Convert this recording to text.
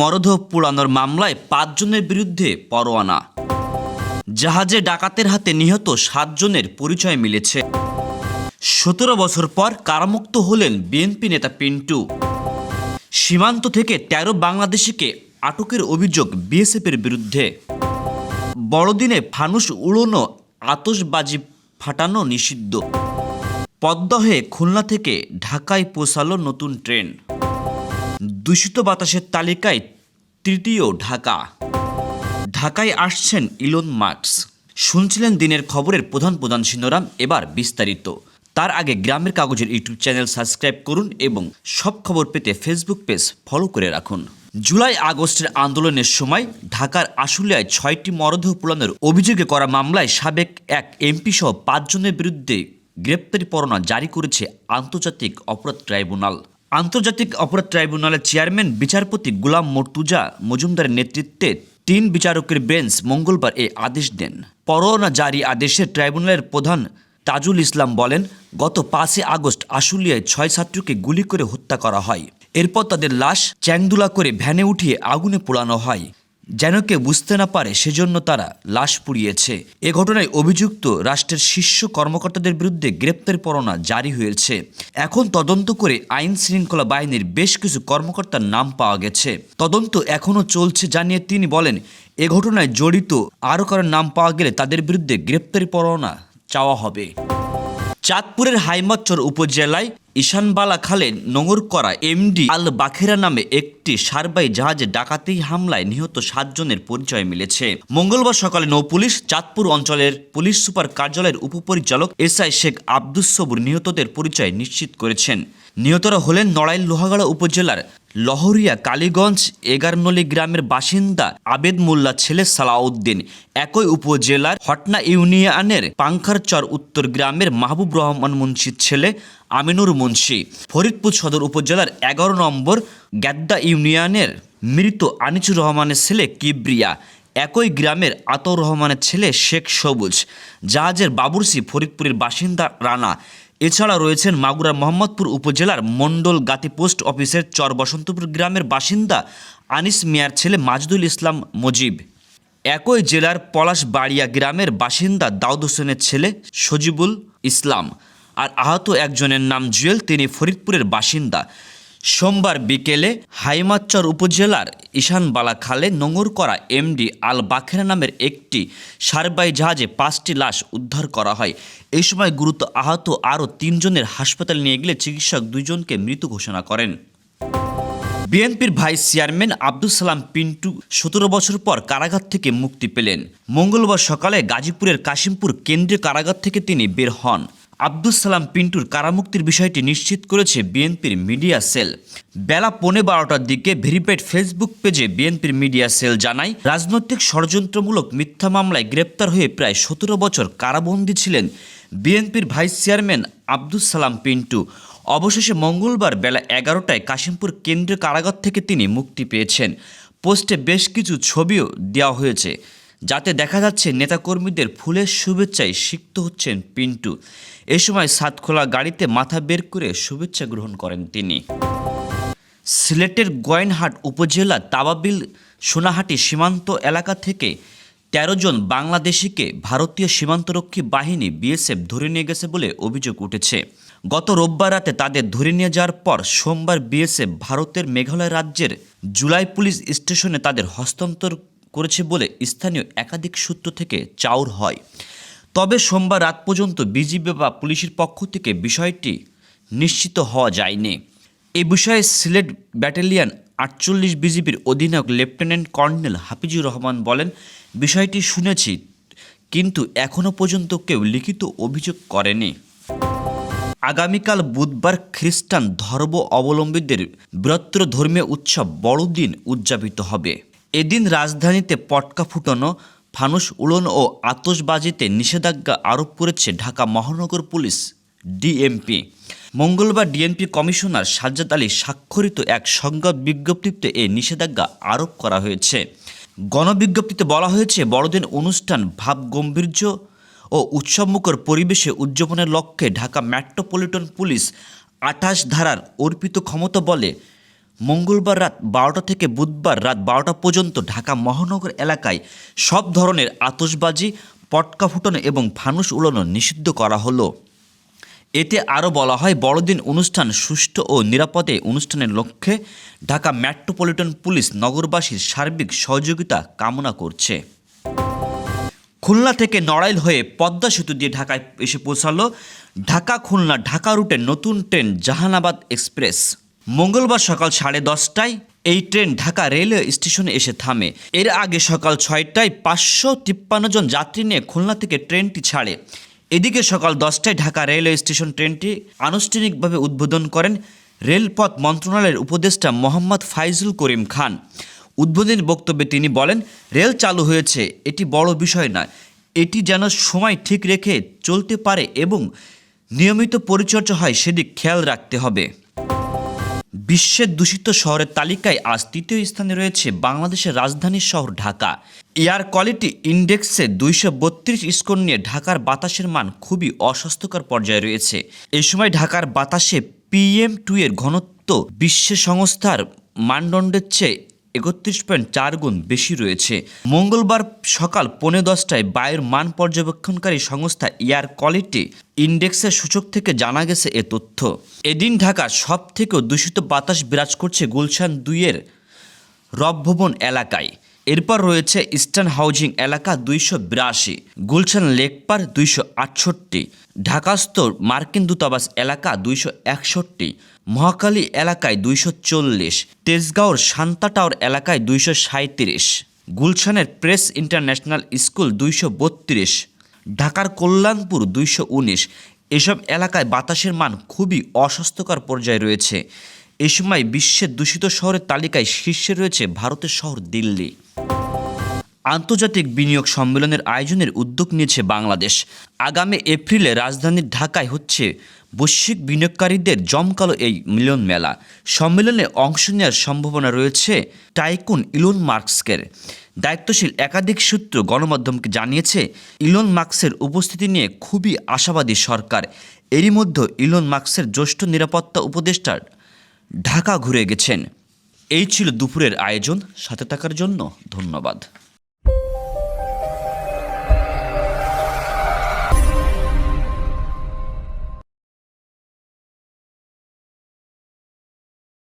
মরদেহ পোড়ানোর মামলায় পাঁচজনের বিরুদ্ধে পরোয়ানা। জাহাজে ডাকাতের হাতে নিহত সাতজনের পরিচয় মিলেছে। সতেরো বছর পর কারামুক্ত হলেন বিএনপি নেতা পিন্টু। সীমান্ত থেকে ১৩ বাংলাদেশিকে আটকের অভিযোগ বিএসএফের বিরুদ্ধে। বড়দিনে ফানুস উড়োনো আতসবাজি ফাটানো নিষিদ্ধ। পদ্মা হয়ে খুলনা থেকে ঢাকায় পৌঁছালো নতুন ট্রেন। দূষিত বাতাসের তালিকায় তৃতীয় ঢাকা। ঢাকায় আসছেন ইলন মার্কস। শুনছিলেন দিনের খবরের প্রধান প্রধান শিরোনাম, এবার বিস্তারিত। তার আগে গ্রামের কাগজের ইউটিউব চ্যানেল সাবস্ক্রাইব করুন এবং সব খবর পেতে ফেসবুক পেজ ফলো করে রাখুন। জুলাই আগস্টের আন্দোলনের সময় ঢাকার আশুলিয়ায় ছয়টি মরদেহ পোড়ানোর অভিযোগে করা মামলায় সাবেক এক এমপি সহ পাঁচজনের বিরুদ্ধে গ্রেপ্তারি পরোয়ানা জারি করেছে আন্তর্জাতিক অপরাধ ট্রাইব্যুনাল। আন্তর্জাতিক অপরাধ ট্রাইব্যুনালের চেয়ারম্যান, বিচারপতি গুলাম মর্তুজা মজুমদারের নেতৃত্বে তিন বিচারকের বেঞ্চ মঙ্গলবার এই আদেশ দেন। পরোয়ানা জারি আদেশে ট্রাইব্যুনালের প্রধান তাজুল ইসলাম বলেন, গত পাঁচই আগস্ট আশুলিয়ায় ছয় ছাত্রকে গুলি করে হত্যা করা হয়। এরপর তাদের লাশ চ্যাংদুলা করে ভ্যানে উঠিয়ে আগুনে পোড়ানো হয়। যেন কে বুঝতে না পারে সেজন্য তারা লাশ পুড়িয়েছে। এ ঘটনায় অভিযুক্ত রাষ্ট্রের শীর্ষ কর্মকর্তাদের বিরুদ্ধে গ্রেপ্তার পরোয়ানা জারি হয়েছে। এখন তদন্ত করে আইন শৃঙ্খলা বাহিনীর বেশ কিছু কর্মকর্তার নাম পাওয়া গেছে। তদন্ত এখনও চলছে জানিয়ে তিনি বলেন, এ ঘটনায় জড়িত আরও কারোর নাম পাওয়া গেলে তাদের বিরুদ্ধে গ্রেপ্তারি পরোয়ানা চাওয়া হবে। চাঁদপুরের হাইমাচর উপজেলায় ঈশানবালা খালে নোঙর করা এমডি আল বাখেরা নামে একটি সারবাই জাহাজে ডাকাতি হামলায় নিহত সাতজনের পরিচয় মিলেছে। মঙ্গলবার সকালে নৌপুলিশ চাঁদপুর অঞ্চলের পুলিশ সুপার কার্যালয়ের উপপরিচালক এসআই শেখ আব্দুস সবুর নিহতদের পরিচয় নিশ্চিত করেছেন। নিহতরা হলেন নড়াইল লোহাগাড়া উপজেলার লহরিয়া, কালীগঞ্জ, এগারনলি গ্রামের বাসিন্দা আবেদ মোল্লা ছেলে সালাউদ্দিন। একই উপজেলার হটনা ইউনিয়নের পাংখারচর উত্তর গ্রামের মাহবুব রহমান মুন্সির ছেলে আমিনুর মুন্সি। ফরিদপুর সদর উপজেলার এগারো নম্বর গ্যাদ্দা ইউনিয়নের মৃত আনিচুর রহমানের ছেলে কিবরিয়া। একই গ্রামের আতর রহমানের ছেলে শেখ সবুজ। জাহাজের বাবুরসি ফরিদপুরের বাসিন্দা রানা। এছাড়া রয়েছেন মাগুরা মোহাম্মদপুর উপজেলার মণ্ডল গাতি পোস্ট অফিসের চর বসন্তপুর গ্রামের বাসিন্দা আনিস মিয়ার ছেলে মাজদুল ইসলাম মজিব। একই জেলার পলাশ বাড়িয়া গ্রামের বাসিন্দা দাউদ হোসেনের ছেলে সজিবুল ইসলাম আর আহত একজনের নাম জুয়েল, তিনি ফরিদপুরের বাসিন্দা। সোমবার বিকেলে হাইমাচ্চর উপজেলার ঈশানবালা খালে নোঙর করা এমডি আল বাখেরা নামের একটি সারবাই জাহাজে পাঁচটি লাশ উদ্ধার করা হয়। এই সময় গুরুত্ব আহত আরও তিনজনের হাসপাতালে নিয়ে গেলে চিকিৎসক দুইজনকে মৃত ঘোষণা করেন। বিএনপির ভাইস চেয়ারম্যান আব্দুল সালাম পিন্টু সতেরো বছর পর কারাগার থেকে মুক্তি পেলেন। মঙ্গলবার সকালে গাজীপুরের কাশিমপুর কেন্দ্রীয় কারাগার থেকে তিনি বের হন। আব্দুল সালাম পিন্টুর কারামুক্তির বিষয়টি নিশ্চিত করেছে বিএনপির মিডিয়া সেল। বেলা পৌনে বারোটার দিকে ভেরিফাইড ফেসবুক পেজে বিএনপির মিডিয়া সেল জানায়, রাজনৈতিক ষড়যন্ত্রমূলক মিথ্যা মামলায় গ্রেপ্তার হয়ে প্রায় সতেরো বছর কারাবন্দী ছিলেন বিএনপির ভাইস চেয়ারম্যান আব্দুল সালাম পিন্টু। অবশেষে মঙ্গলবার বেলা এগারোটায় কাশিমপুর কেন্দ্রীয় কারাগার থেকে তিনি মুক্তি পেয়েছেন। পোস্টে বেশ কিছু ছবিও দেওয়া হয়েছে। যাতে দেখা যাচ্ছে নেতাকর্মীদের ফুলের শুভেচ্ছায় সিক্ত হচ্ছেন পিন্টু। এ সময় সাতখোলা গাড়িতে মাথা বের করে শুভেচ্ছা গ্রহণ করেন তিনি। সিলেটের গোয়েনহাট উপজেলা তাবাবিল সোনাহাটি সীমান্ত এলাকা থেকে তেরো জন বাংলাদেশিকে ভারতীয় সীমান্তরক্ষী বাহিনী বিএসএফ ধরে নিয়ে গেছে বলে অভিযোগ উঠেছে। গত রোববার রাতে তাদের ধরে নিয়ে যাওয়ার পর সোমবার বিএসএফ ভারতের মেঘালয় রাজ্যের জুলাই পুলিশ স্টেশনে তাদের হস্তান্তর করেছে বলে স্থানীয় একাধিক সূত্র থেকে চাউর হয়। তবে সোমবার রাত পর্যন্ত বিজিবি বা পুলিশের পক্ষ থেকে বিষয়টি নিশ্চিত হওয়া যায়নি। এ বিষয়ে সিলেট ব্যাটালিয়ন আটচল্লিশ বিজিবির অধিনায়ক লেফটেন্যান্ট কর্নেল হাফিজুর রহমান বলেন, বিষয়টি শুনেছি, কিন্তু এখনও পর্যন্ত কেউ লিখিত অভিযোগ করেনি। আগামীকাল বুধবার খ্রিস্টান ধর্ম অবলম্বীদের বৃহত্তর ধর্মীয় উৎসব বড়দিন উদযাপিত হবে। এদিন রাজধানীতে পটকা ফুটানো ফানুস উড়ন ও আতসবাজিতে নিষেধাজ্ঞা আরোপ করেছে ঢাকা মহানগর পুলিশ, ডিএমপি। মঙ্গলবার ডিএমপি কমিশনার সাজ্জাদ আলী স্বাক্ষরিত এক সংবাদ বিজ্ঞপ্তিতে এই নিষেধাজ্ঞা আরোপ করা হয়েছে। গণবিজ্ঞপ্তিতে বলা হয়েছে, বড়দিন অনুষ্ঠান ভাব গম্ভীর্য ও উৎসবমুখর পরিবেশে উদযাপনের লক্ষ্যে ঢাকা মেট্রোপলিটন পুলিশ আঠাশ ধারার অর্পিত ক্ষমতা বলে মঙ্গলবার রাত বারোটা থেকে বুধবার রাত বারোটা পর্যন্ত ঢাকা মহানগর এলাকায় সব ধরনের আতসবাজি পটকা ফুটানো এবং ফানুস উড়ানো নিষিদ্ধ করা হলো। এতে আরও বলা হয়, বড়দিন অনুষ্ঠান সুষ্ঠু ও নিরাপদে অনুষ্ঠানের লক্ষ্যে ঢাকা মেট্রোপলিটন পুলিশ নগরবাসীর সার্বিক সহযোগিতা কামনা করছে। খুলনা থেকে নড়াইল হয়ে পদ্মা সেতু দিয়ে ঢাকায় এসে পৌঁছালো ঢাকা খুলনা ঢাকা রুটের নতুন ট্রেন জাহানাবাদ এক্সপ্রেস। মঙ্গলবার সকাল সাড়ে দশটায় এই ট্রেন ঢাকা রেলওয়ে স্টেশনে এসে থামে। এর আগে সকাল ছয়টায় পাঁচশো তিপ্পান্ন জন যাত্রী নিয়ে খুলনা থেকে ট্রেনটি ছাড়ে। এদিকে সকাল দশটায় ঢাকা রেলওয়ে স্টেশন ট্রেনটি আনুষ্ঠানিকভাবে উদ্বোধন করেন রেলপথ মন্ত্রণালয়ের উপদেষ্টা মোহাম্মদ ফাইজুল করিম খান। উদ্বোধনী বক্তব্যে তিনি বলেন, রেল চালু হয়েছে, এটি বড় বিষয় নয়। এটি যেন সময় ঠিক রেখে চলতে পারে এবং নিয়মিত পরিচর্যা হয়, সেদিক খেয়াল রাখতে হবে। বিশ্বের দূষিত শহরের তালিকায় আজ তৃতীয় স্থানে রয়েছে বাংলাদেশের রাজধানী শহর ঢাকা। এয়ার কোয়ালিটি ইন্ডেক্সে দুইশো বত্রিশ স্কোর নিয়ে ঢাকার বাতাসের মান খুবই অস্বাস্থ্যকর পর্যায়ে রয়েছে। এই সময় ঢাকার বাতাসে পিএম টু এর ঘনত্ব বিশ্ব সংস্থার মানদণ্ডের চেয়ে একত্রিশ পয়েন্ট চার গুণ বেশি রয়েছে। মঙ্গলবার সকাল পৌনে দশটায় বায়ুর মান পর্যবেক্ষণকারী সংস্থা এয়ার কোয়ালিটি ইন্ডেক্সের সূচক থেকে জানা গেছে এ তথ্য। এদিন ঢাকা সব থেকেও দূষিত বাতাস বিরাজ করছে গুলশান দুইয়ের রবভবন এলাকায়। এরপর রয়েছে ইস্টার্ন হাউজিং এলাকা দুইশো বিরাশি, গুলশান লেকপার দুইশো আটষট্টি, ঢাকাস্থ মার্কিন দূতাবাস এলাকা দুইশো একষট্টি, মহাকালী এলাকায় দুইশো চল্লিশ, তেজগাঁওর শান্তা টাওয়ার এলাকায় দুইশো সাঁত্রিশ গুলশানের প্রেস ইন্টারন্যাশনাল স্কুল দুইশো বত্রিশ, ঢাকার কল্যাণপুর দুইশো উনিশ। এসব এলাকায় বাতাসের মান খুবই অস্বাস্থ্যকর পর্যায়ে রয়েছে। এ সময় বিশ্বের দূষিত শহরের তালিকায় শীর্ষে রয়েছে ভারতের শহর দিল্লি। আন্তর্জাতিক বিনিয়োগ সম্মেলনের আয়োজনের উদ্যোগ নিয়েছে বাংলাদেশ। আগামী এপ্রিলে রাজধানীর ঢাকায় হচ্ছে বৈশ্বিক বিনিয়োগকারীদের জমকালো এই মিলন মেলা। সম্মেলনে অংশ নেওয়ার সম্ভাবনা রয়েছে টাইকুন ইলন মার্কসকের। দায়িত্বশীল একাধিক সূত্র গণমাধ্যমকে জানিয়েছে, ইলন মার্কসের উপস্থিতি নিয়ে খুবই আশাবাদী সরকার। এরই মধ্যে ইলন মার্কসের জ্যেষ্ঠ নিরাপত্তা উপদেষ্টা ঢাকা ঘুরে গেছেন। এই ছিল দুপুরের আয়োজন। সাথে থাকার জন্য ধন্যবাদ।